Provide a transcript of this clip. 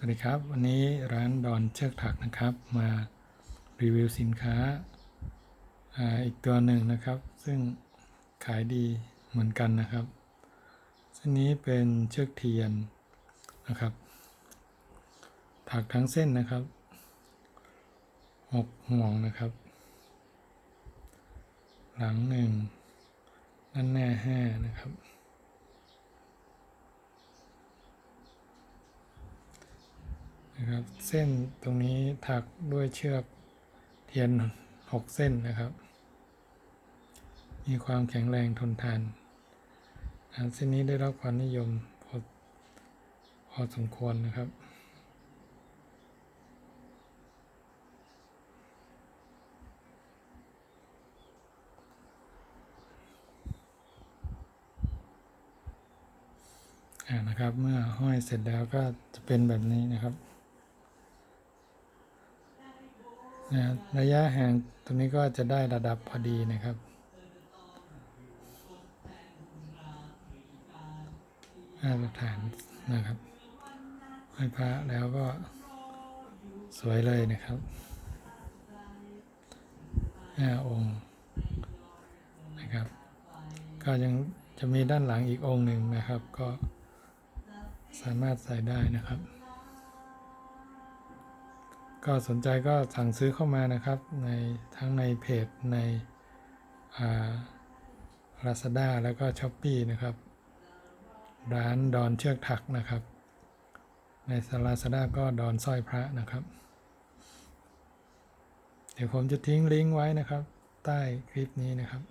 สวัสดีครับ วันนี้ร้านดอนเชือกถักนะครับ มารีวิวสินค้าอ่าอีกตัวหนึ่งนะครับ ซึ่งขายดีเหมือนกันนะครับเส้นนี้เป็นเชือกเทียนนะครับ ถักทั้งเส้นนะครับหกห่วงนะครับ หลังหนึ่งด้านหน้าห้านะครับ นะครับ เส้นตรงนี้ถักด้วยเชือกเทียน 6 เส้นนะครับ มีความแข็งแรงทนทานเส้นนี้ได้รับความนิยมพอพอสมควรนะครับอ่านะครับเมื่อห้อยเสร็จแล้วก็จะเป็นแบบนี้นะครับ นะระยะห่างตรงนี้ก็จะได้ระดับพอดีนะครับ มาตรฐานนะครับห้อยพระแล้วก็สวยเลยนะครับห้าองค์นะครับ ก็ยังจะมีด้านหลังอีกองค์หนึ่งนะครับ ก็สามารถใส่ได้นะครับ ก็สนใจก็สั่งซื้อเข้ามานะครับในทั้งในเพจในลาซาด้าแล้วก็ช้อปปีนะครับ ร้านดอนเชือกถักนะครับ ในลาซาด้าก็ดอนสร้อยพระนะครับ เดี๋ยวผมจะทิ้งลิงก์ไว้นะครับ ใต้คลิปนี้นะครับ